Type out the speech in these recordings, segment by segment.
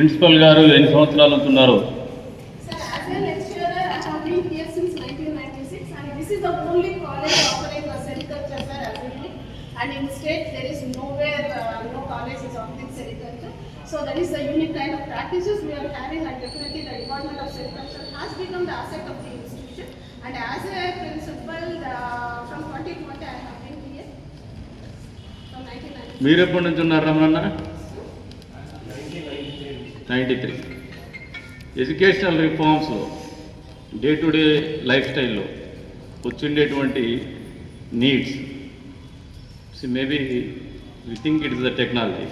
Principal గారు ఎన్ని సంవత్సరాలు ఉంటున్నారు? మీరు ఎప్పటి నుంచి ఉన్నారు రమణ అన్న నైంటీ త్రీ ఎడ్యుకేషనల్ రిఫార్మ్స్లో డే టు డే లైఫ్ స్టైల్లో వచ్చిండేటువంటి needs maybe we think it is the technology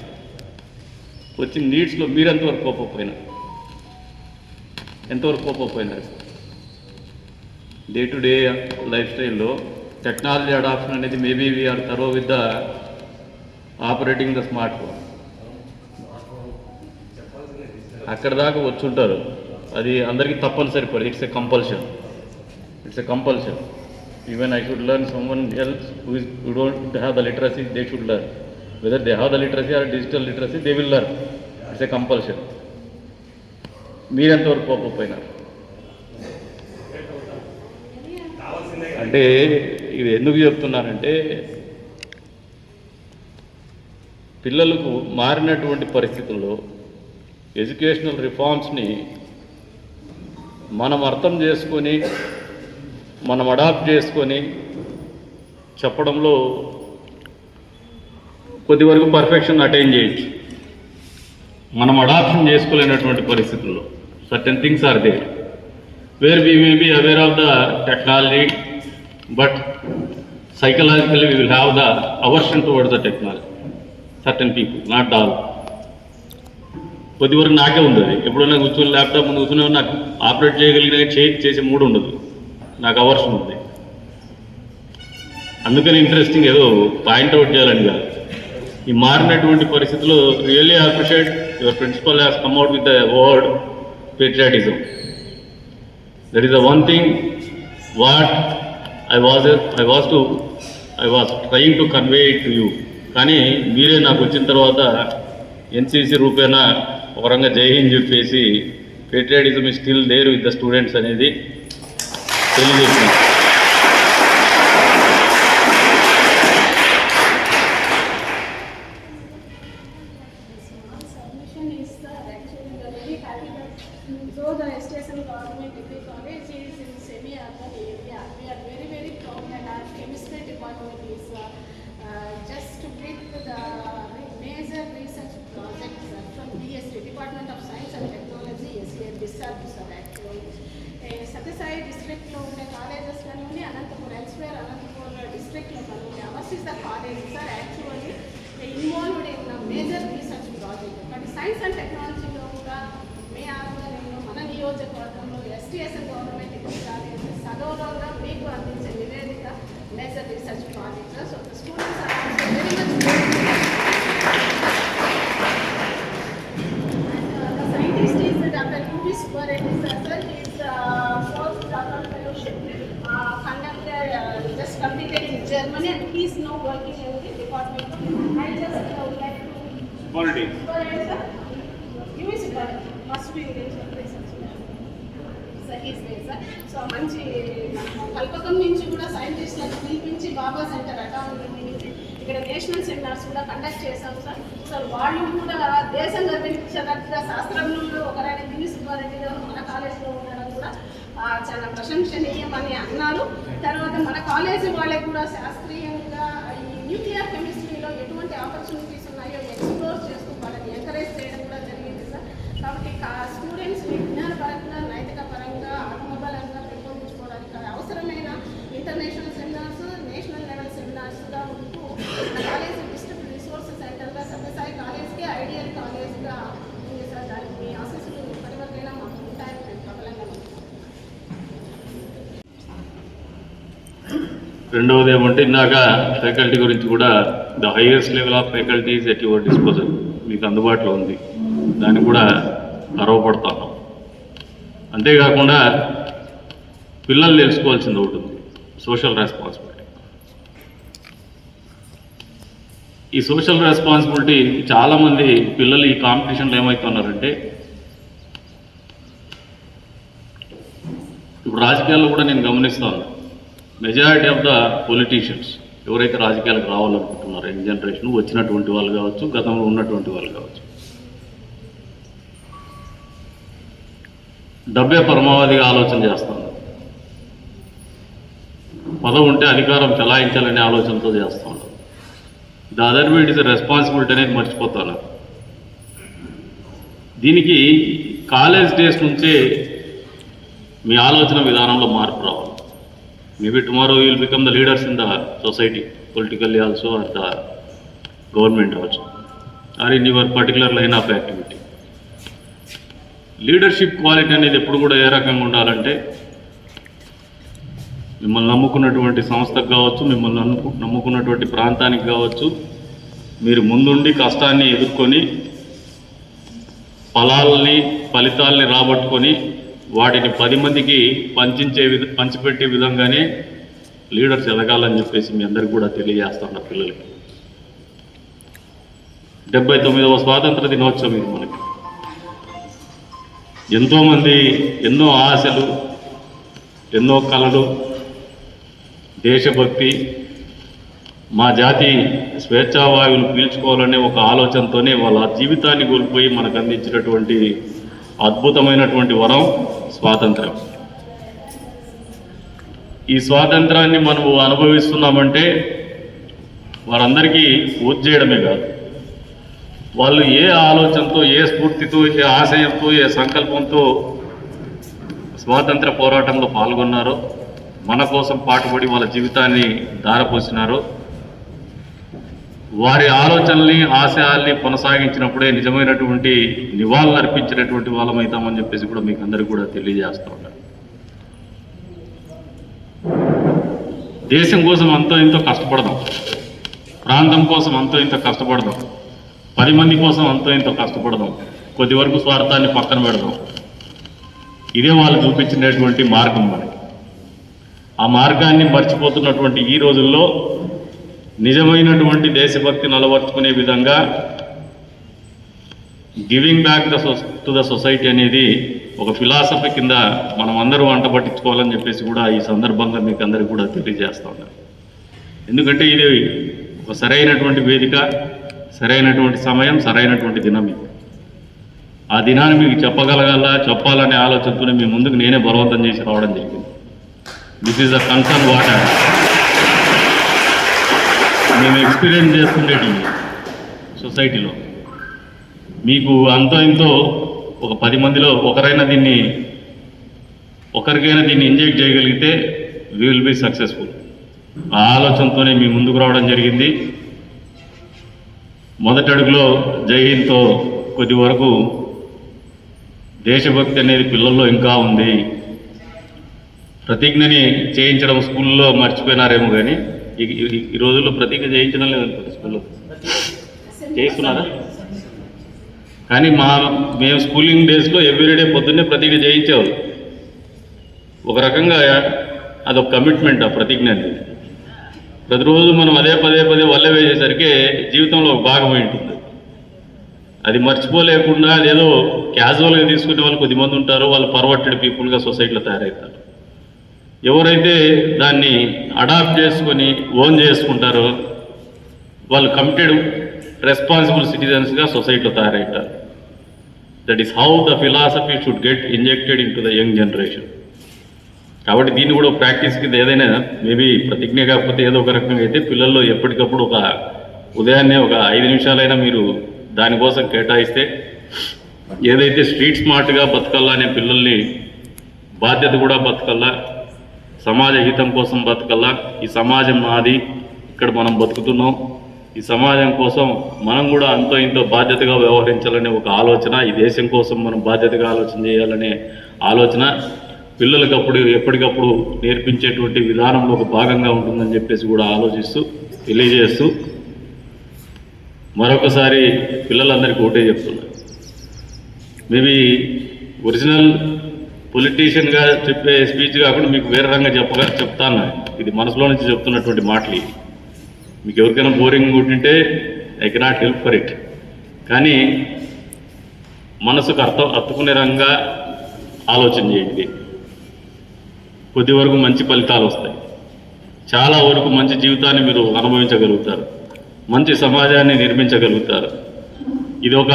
వచ్చిన నీడ్స్లో మీరు ఎంతవరకు కోపపోయినా ఎంతవరకు కోపపోయినారు డే టు డే లైఫ్ స్టైల్లో టెక్నాలజీ అడాప్షన్ అనేది maybe we are thorough with the operating the smart phone అక్కడ దాకా వచ్చుంటారు. అది అందరికీ తప్పనిసరి పడి it's a compulsion it's a compulsion even I should learn someone else who is who don't have the literacy they should learn whether they have the literacy or digital literacy they will learn it's a compulsion మీరెంతవరకు కోపపోయినారు అంటే ఇది ఎందుకు చెప్తున్నానంటే పిల్లలకు మారినటువంటి పరిస్థితుల్లో educational రిఫార్మ్స్ని మనం అర్థం చేసుకొని మనం అడాప్ట్ చేసుకొని చెప్పడంలో కొద్ది వరకు పర్ఫెక్షన్ అటైన్ చేయొచ్చు. మనం అడాప్షన్ చేసుకోలేనటువంటి పరిస్థితుల్లో certain things are there. Where we may be aware of the technology but psychologically we will have the aversion towards the technology. Certain people not all. కొద్ది వరకు నాకే ఉంది అది ఎప్పుడైనా కూర్చొని ల్యాప్టాప్ ముందు కూర్చొని నాకు ఆపరేట్ చేయగలిగిన చేయి చేసే మూడు ఉండదు. నాకు అవర్షన్ ఉంది అందుకని ఇంట్రెస్టింగ్ ఏదో పాయింట్ అవుట్ చేయాలని కాదు. ఈ మారినటువంటి పరిస్థితుల్లో really appreciate your principal has come out with the word patriotism that is the one thing what I was I was to I was trying to convey it to you కానీ మీరే నాకు వచ్చిన తర్వాత ఎన్సీసీ రూపేణా ఒక రంగా జై హింద్ చెప్పేసి patriotism still there with the students అనేది తెలియజేసింది Small submission is that actually we are very happy that though the STSM government degree college is in semi-urban area, we are very, very proud that our chemistry department is uh, uh, just with the major research projects uh, from DST, Department of Science and Technology, SEA, discharge sir actually. Eh, Sathya Sai డిస్ట్రిక్ట్లో ఉండే colleges కానీ Anantapuram elsewhere Anantapuram డిస్ట్రిక్ట్లో కానీ ours is the college sir actually involved in major research project but science and టెక్నాలజీలో కూడా మీ ఆధ్వర్యంలో మన నియోజకవర్గంలో ఎస్టీఎస్ఎల్ గవర్నమెంట్ డిగ్రీ కాలేజ్ సగౌరవంగా మీకు అందించే నివేదిక major research project so students are very much the scientist is Dr. U.V. Subbareddy sir. Sir, he is uh, fourth doctoral fellowship uh, conducted, uh, just completed in Germany and he is now working in the department. I just uh, would like to must be research. Sir is there sir so మంచి కల్పకం నుంచి కూడా సైంటిస్ట్లను పిలిపించి బాబా centre academy నుంచి ఇక్కడ national seminars కూడా conduct చేశాం sir so వాళ్ళు కూడా దేశం గర్వించదగ్గ శాస్త్రంలో ఒకరైన దివి సుబ్బారెడ్డి గారు మన కాలేజీలో ఉండడం కూడా ఆ, చాలా ప్రశంసనీయమని అన్నారు. తర్వాత మన కాలేజీ వాళ్ళకి కూడా శాస్త్రీయంగా ఈ న్యూక్లియర్ కెమిస్ట్రీలో ఎటువంటి ఆపర్చునిటీస్ ఉన్నాయో ఎక్స్ప్లోర్ చేస్తూ వాళ్ళని ఎంకరేజ్ చేయడం కూడా జరిగింది సార్. కాబట్టి రెండవది ఏమంటే ఇందాక ఫ్యాకల్టీ గురించి కూడా the highest level of faculties at your disposal మీకు అందుబాటులో ఉంది. దాన్ని కూడా గర్వపడతాను అంతేకాకుండా పిల్లలు తెలుసుకోవాల్సింది ఒకటి ఉంది. సోషల్ రెస్పాన్సిబిలిటీ ఈ సోషల్ రెస్పాన్సిబిలిటీ చాలామంది పిల్లలు ఈ కాంపిటీషన్లో ఏమవుతున్నారంటే ఇప్పుడు రాజకీయాల్లో కూడా నేను గమనిస్తాను. మెజారిటీ ఆఫ్ ద పొలిటీషియన్స్ ఎవరైతే రాజకీయాలకు రావాలనుకుంటున్నారో యంగ్ జనరేషన్ వచ్చినటువంటి వాళ్ళు కావచ్చు గతంలో ఉన్నటువంటి వాళ్ళు కావచ్చు. డబ్బే పరమావధిగా ఆలోచన చేస్తాను. పదవి ఉంటే అధికారం చలాయించాలనే ఆలోచనతో చేస్తూ ఉంటాం the other weed is responsibility అనేది మర్చిపోతాను. దీనికి కాలేజ్ డేస్ నుంచే మీ ఆలోచన విధానంలో మార్పు రావాలి. Maybe tomorrow will become the leaders in the society politically also or the government also or in your particular line of activity leadership quality అనేది ఎప్పుడు కూడా ఏ రకంగా ఉండాలంటే మిమ్మల్ని నమ్ముకున్నటువంటి సంస్థకు కావచ్చు మిమ్మల్ని నమ్ము నమ్ముకున్నటువంటి ప్రాంతానికి కావచ్చు మీరు ముందుండి కష్టాన్ని ఎదుర్కొని ఫలాల్ని ఫలితాల్ని రాబట్టుకొని వాటిని పది మందికి పంచించే విధ పంచిపెట్టే విధంగానే లీడర్స్ ఎదగాలని చెప్పేసి మీ అందరికి కూడా తెలియజేస్తున్నారు పిల్లలకి. డెబ్బై తొమ్మిదవ స్వాతంత్ర దినోత్సవం ఇది మనకి. ఎంతోమంది ఎన్నో ఆశలు ఎన్నో కళలు దేశభక్తి మా జాతి స్వేచ్ఛావాయువులు పీల్చుకోవాలనే ఒక ఆలోచనతోనే వాళ్ళ జీవితాన్ని కోల్పోయి మనకు అందించినటువంటి అద్భుతమైనటువంటి వరం స్వాతంత్రం ఈ స్వాతంత్రాన్ని మనం అనుభవిస్తున్నామంటే వారందరికీ పూజ చేయడమే కాదు. వాళ్ళు ఏ ఆలోచనతో ఏ స్ఫూర్తితో ఏ ఆశయంతో ఏ సంకల్పంతో స్వాతంత్ర పోరాటంలో పాల్గొన్నారో మన కోసం పాటుపడి వాళ్ళ జీవితాన్ని దారపోసినారో వారి ఆలోచనల్ని ఆశయాల్ని కొనసాగించినప్పుడే నిజమైనటువంటి నివాళులు అర్పించినటువంటి వాళ్ళమవుతామని చెప్పేసి కూడా మీకు అందరికీ కూడా తెలియజేస్తూ ఉన్నాను దేశం కోసం అంతో ఇంతో కష్టపడదాం. ప్రాంతం కోసం అంతో ఇంతో కష్టపడదాం. పది మంది కోసం అంతో ఇంతో కష్టపడదాం. కొద్ది వరకు స్వార్థాన్ని పక్కన పెడదాం. ఇదే వాళ్ళు చూపించినటువంటి మార్గం మనకి ఆ మార్గాన్ని మర్చిపోతున్నటువంటి ఈ రోజుల్లో నిజమైనటువంటి దేశభక్తిని నలవర్చుకునే విధంగా giving back the to the society అనేది ఒక ఫిలాసఫీ కింద మనం అందరూ వంట పట్టించుకోవాలని చెప్పేసి కూడా ఈ సందర్భంగా మీకు అందరికీ కూడా తెలియజేస్తా ఉన్నాను. ఎందుకంటే ఇది ఒక సరైనటువంటి వేదిక సరైనటువంటి సమయం సరైనటువంటి దినం ఇది. ఆ దినాన్ని మీకు చెప్పగలగాల చెప్పాలనే ఆలోచనతోనే మీ ముందుకు నేనే బలవంతం చేసి రావడం జరిగింది. This is the concern what మేము ఎక్స్పీరియన్స్ చేస్తుండేటి సొసైటీలో. మీకు అంతో ఇంతో ఒక పది మందిలో ఒకరైనా దీన్ని ఒకరికైనా దీన్ని ఇంజెక్ట్ చేయగలిగితే వీ విల్ బి సక్సెస్ఫుల్ ఆ ఆలోచనతోనే మీ ముందుకు రావడం జరిగింది. మొదటి అడుగులో జైహింద్తో కొద్ది వరకు దేశభక్తి అనేది పిల్లల్లో ఇంకా ఉంది. ప్రతిజ్ఞని చేయించడం స్కూల్లో మర్చిపోయినారేమో కానీ ఈ- రోజుల్లో ప్రతీక చేయించడం లేదనుకుంటా స్కూల్లో. చేస్తున్నారా కానీ మా మేము స్కూలింగ్ డేస్లో ఎవ్రీడే పొద్దున్నే ప్రతిజ్ఞ చేయించేవాళ్ళు ఒక రకంగా అదొక కమిట్మెంట్ ఆ ప్రతిజ్ఞ అనేది ప్రతిరోజు మనం అదే పదే పదే వల్లే వేసేసరికి జీవితంలో ఒక భాగం ఉంటుంది. అది మర్చిపోలేకుండా అదేదో క్యాజువల్గా తీసుకునే వాళ్ళు కొద్దిమంది ఉంటారు వాళ్ళు పర్వర్టెడ్ పీపుల్గా సొసైటీలో తయారవుతారు. ఎవరైతే దాన్ని అడాప్ట్ చేసుకొని ఓన్ చేసుకుంటారో వాళ్ళు కమిటెడ్ రెస్పాన్సిబుల్ సిటిజన్స్గా సొసైటీలో తయారవుతారు that is how the philosophy should get injected into the young generation కాబట్టి దీన్ని కూడా ప్రాక్టీస్ కింద ఏదైనా మేబీ ప్రతిజ్ఞ కాకపోతే ఏదో ఒక రకంగా అయితే పిల్లల్లో ఎప్పటికప్పుడు ఒక ఉదయాన్నే ఒక ఐదు నిమిషాలైనా మీరు దానికోసం కేటాయిస్తే ఏదైతే స్ట్రీట్ స్మార్ట్గా బతకల్లా అనే పిల్లల్ని బాధ్యత కూడా బతకల్లా సమాజ హితం కోసం బతకల్లా? ఈ సమాజం నాది. ఇక్కడ మనం బతుకుతున్నాం. ఈ సమాజం కోసం మనం కూడా అంతో ఇంతో బాధ్యతగా వ్యవహరించాలనే ఒక ఆలోచన ఈ దేశం కోసం మనం బాధ్యతగా ఆలోచన చేయాలనే ఆలోచన పిల్లలకు అప్పుడు ఎప్పటికప్పుడు నేర్పించేటువంటి విధానంలో ఒక భాగంగా ఉంటుందని చెప్పేసి కూడా ఆలోచిస్తూ తెలియజేస్తూ మరొకసారి పిల్లలందరికీ ఒకటే చెప్తున్నా. మేబీ ఒరిజినల్ పొలిటీషియన్గా చెప్పే స్పీచ్ కాకుండా మీకు వేరే రంగా చెప్పగా చెప్తాను. ఇది మనసులో నుంచి చెప్తున్నటువంటి మాటలు మీకు ఎవరికైనా బోరింగ్ ఉంటుంటే I cannot help for it కానీ మనసుకు అర్థం అత్తుకునే రంగా ఆలోచన చేయండి. కొద్ది వరకు మంచి ఫలితాలు వస్తాయి. చాలా వరకు మంచి జీవితాన్ని మీరు అనుభవించగలుగుతారు. మంచి సమాజాన్ని నిర్మించగలుగుతారు. ఇది ఒక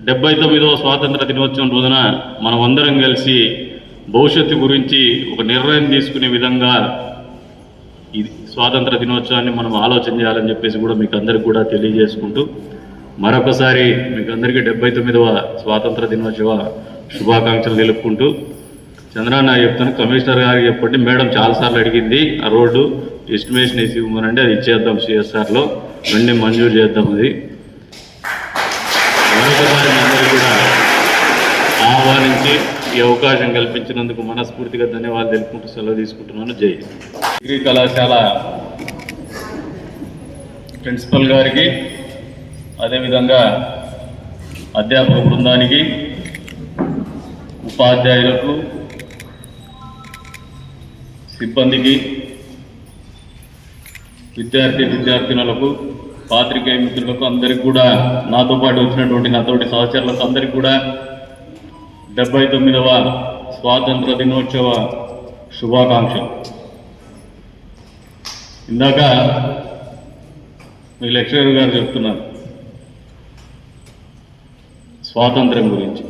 డెబ్బై తొమ్మిదవ స్వాతంత్ర దినోత్సవం రోజున మనం అందరం కలిసి భవిష్యత్తు గురించి ఒక నిర్ణయం తీసుకునే విధంగా ఇది స్వాతంత్ర దినోత్సవాన్ని మనం ఆలోచన చేయాలని చెప్పేసి కూడా మీకు అందరికి కూడా తెలియజేసుకుంటూ మరొకసారి మీకు అందరికీ డెబ్బై తొమ్మిదవ స్వాతంత్ర దినోత్సవ శుభాకాంక్షలు తెలుపుకుంటూ చంద్రన్న చెప్తాను కమిషనర్ గారికి చెప్పండి. మేడం చాలాసార్లు అడిగింది ఆ రోడ్డు ఎస్టిమేషన్ వేసి ఇవ్వమనండి అది ఇచ్చేద్దాం సిఎస్ఆర్లో వెంటనే మంజూరు చేద్దాం అది. మరొకసారి కూడా ఆహ్వానించి ఈ అవకాశం కల్పించినందుకు మనస్ఫూర్తిగా ధన్యవాదాలు తెలుపుకుంటూ సెలవు తీసుకుంటున్నాను. జై డిగ్రీ కళాశాల ప్రిన్సిపల్ గారికి అదేవిధంగా అధ్యాపక బృందానికి ఉపాధ్యాయులకు సిబ్బందికి విద్యార్థి విద్యార్థినులకు పాత్రికేయ మిత్రులకు అందరికీ కూడా నాతో పాటు వచ్చినటువంటి నాతోటి సహచరులకు అందరికీ కూడా డెబ్బై తొమ్మిదవ స్వాతంత్ర దినోత్సవ శుభాకాంక్షలు. ఇందాక మీ లెక్చరర్ గారు చెప్తున్నారు స్వాతంత్రం గురించి.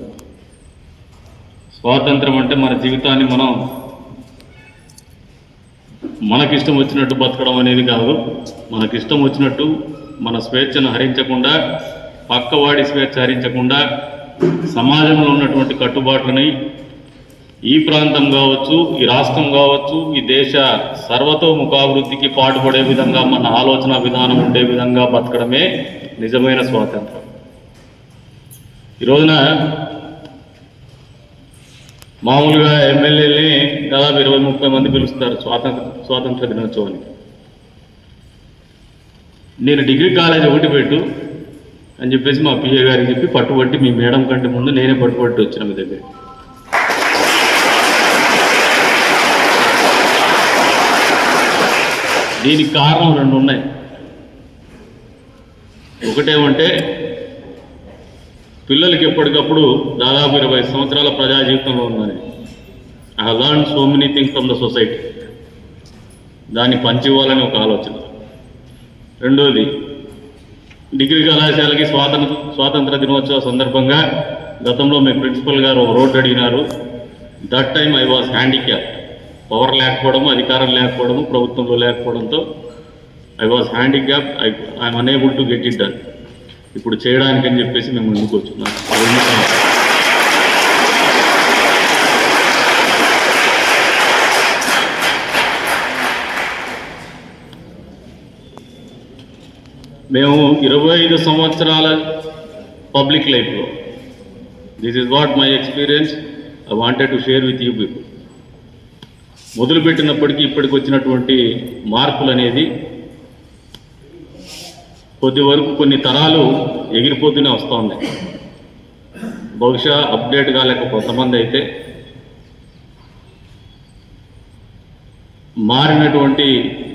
స్వాతంత్రం అంటే మన జీవితాన్ని మనం మనకిష్టం వచ్చినట్టు బతకడం అనేది కాదు మనకిష్టం వచ్చినట్టు మన స్వేచ్ఛను హరించకుండా పక్కవాడి స్వేచ్ఛ హరించకుండా సమాజంలో ఉన్నటువంటి కట్టుబాట్లని ఈ ప్రాంతం కావచ్చు ఈ రాష్ట్రం కావచ్చు ఈ దేశ సర్వతోముఖాభివృద్ధికి పాటుపడే విధంగా మన ఆలోచన విధానం ఉండే విధంగా బతకడమే నిజమైన స్వాతంత్రం. ఈ రోజున మామూలుగా ఎమ్మెల్యేని దాదాపు ఇరవై ముప్పై మంది పిలుస్తారు స్వాతంత్ర స్వాతంత్ర దినోత్సవానికి. నేను డిగ్రీ కాలేజ్ ఒకటి పెట్టు అని చెప్పేసి మా పిఏ గారికి చెప్పి పట్టుబట్టి మీ మేడం కంటే ముందు నేనే పట్టుబట్టి వచ్చిన మీ దగ్గర దీనికి కారణం రెండు ఉన్నాయి. ఒకటేమంటే పిల్లలకి ఎప్పటికప్పుడు దాదాపు ఇరవై సంవత్సరాల ప్రజా జీవితంలో ఉన్నది I learn so many things from the society దాన్ని పంచివ్వాలని ఒక ఆలోచన. రెండోది డిగ్రీ కళాశాలకి స్వాతంత్ర స్వాతంత్ర దినోత్సవ సందర్భంగా గతంలో మీ ప్రిన్సిపల్ గారు ఒక రోడ్డు అడిగినారు. That time I was handicap power లేకపోవడము అధికారం లేకపోవడము ప్రభుత్వంలో లేకపోవడంతో I was handicap I I'm unable to get it done ఇప్పుడు చేయడానికని చెప్పేసి మేము ముందుకు వచ్చున్నాం. మేము ఇరవై ఐదు సంవత్సరాల పబ్లిక్ లైఫ్లో this is what my experience I wanted to share with you people మొదలుపెట్టినప్పటికీ ఇప్పటికి వచ్చినటువంటి మార్పులు అనేది కొద్ది వరకు కొన్ని తరాలు ఎగిరిపోతూనే వస్తూ ఉన్నాయి. బహుశా అప్డేట్ కాలేక కొంతమంది అయితే మారినటువంటి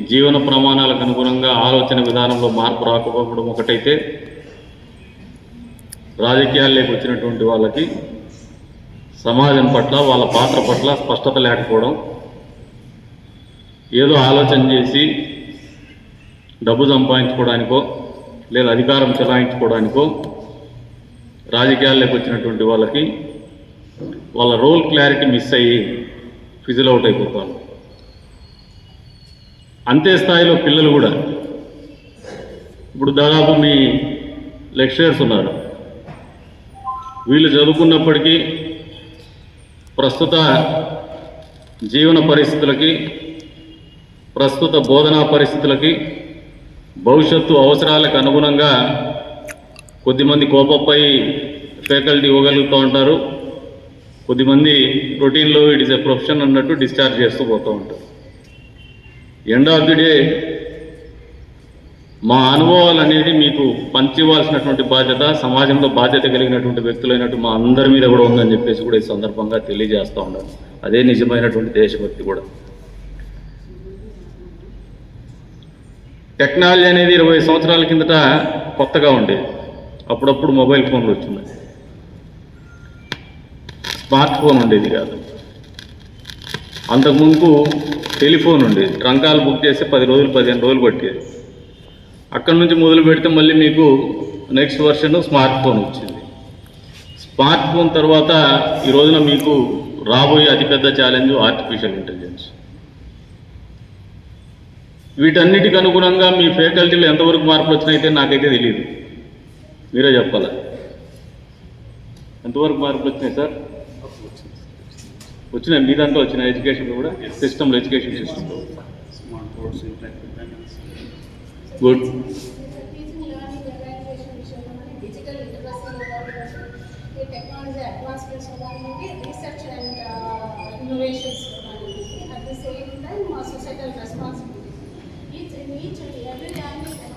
జీవన ప్రమాణాలకు అనుగుణంగా ఆలోచన విధానంలో మార్పు రాకపోవడం ఒకటైతే రాజకీయాల్లోకి వచ్చినటువంటి వాళ్ళకి సమాజం పట్ల వాళ్ళ పాత్ర పట్ల స్పష్టత లేకపోవడం ఏదో ఆలోచన చేసి డబ్బు సంపాదించుకోవడానికో లేదా అధికారం చెలాయించుకోవడానికో రాజకీయాల్లోకి వచ్చినటువంటి వాళ్ళకి వాళ్ళ రోల్ క్లారిటీ మిస్ అయ్యి ఫిజిల్ అవుట్ అయిపోతారు. అంతే స్థాయిలో పిల్లలు కూడా. ఇప్పుడు దాదాపు మీ లెక్చరర్స్ ఉన్నారు. వీళ్ళు చదువుకున్నప్పటికీ ప్రస్తుత జీవన పరిస్థితులకి ప్రస్తుత బోధనా పరిస్థితులకి భవిష్యత్తు అవసరాలకు అనుగుణంగా కొద్దిమంది కోపపై ఫ్యాకల్టీ ఇవ్వగలుగుతూ ఉంటారు. కొద్దిమంది రొటీన్లో ఇట్ ఇస్ ఎ ప్రొఫెషన్ అన్నట్టు డిశ్చార్జ్ చేస్తూ పోతూ ఉంటారు. ఎండ్ ఆఫ్ ది డే మా అనుభవాలు అనేది మీకు పంచివ్వాల్సినటువంటి బాధ్యత సమాజంలో బాధ్యత కలిగినటువంటి వ్యక్తులైనట్టు మా అందరి మీద కూడా ఉందని చెప్పేసి కూడా ఈ సందర్భంగా తెలియజేస్తూ ఉన్నాను. అదే నిజమైనటువంటి దేశభక్తి కూడా. టెక్నాలజీ అనేది ఇరవై సంవత్సరాల కిందట కొత్తగా ఉండేది అప్పుడప్పుడు మొబైల్ ఫోన్లు వచ్చింది స్మార్ట్ ఫోన్ ఉండేది కాదు. అంతకుముందు టెలిఫోన్ ఉండేది ట్రంకాలు బుక్ చేస్తే పది రోజులు పదిహేను రోజులు పట్టేది. అక్కడ నుంచి మొదలు పెడితే మళ్ళీ మీకు నెక్స్ట్ వర్షన్ స్మార్ట్ ఫోన్ వచ్చింది. స్మార్ట్ ఫోన్ తర్వాత ఈ రోజున మీకు రాబోయే అతిపెద్ద ఛాలెంజ్ ఆర్టిఫిషియల్ ఇంటెలిజెన్స్ వీటన్నిటికి అనుగుణంగా మీ ఫ్యాకల్టీలో ఎంతవరకు మార్పులు వచ్చినాయితే నాకైతే తెలియదు మీరే చెప్పాల? ఎంతవరకు మార్పులు వచ్చినాయి సార్? వచ్చిన మీ దాంట్లో వచ్చిన ఎడ్యుకేషన్ కూడా సిస్టమ్లో ఎడ్యుకేషన్ సిస్టంలో good technology advancements research and innovations అనేది అట్ ద సేమ్ టైం మా societal responsibilities each each every language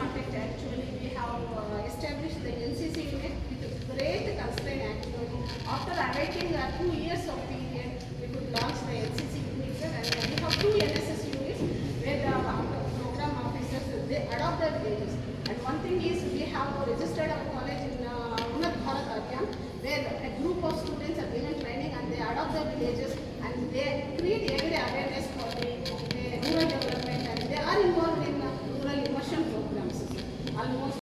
contact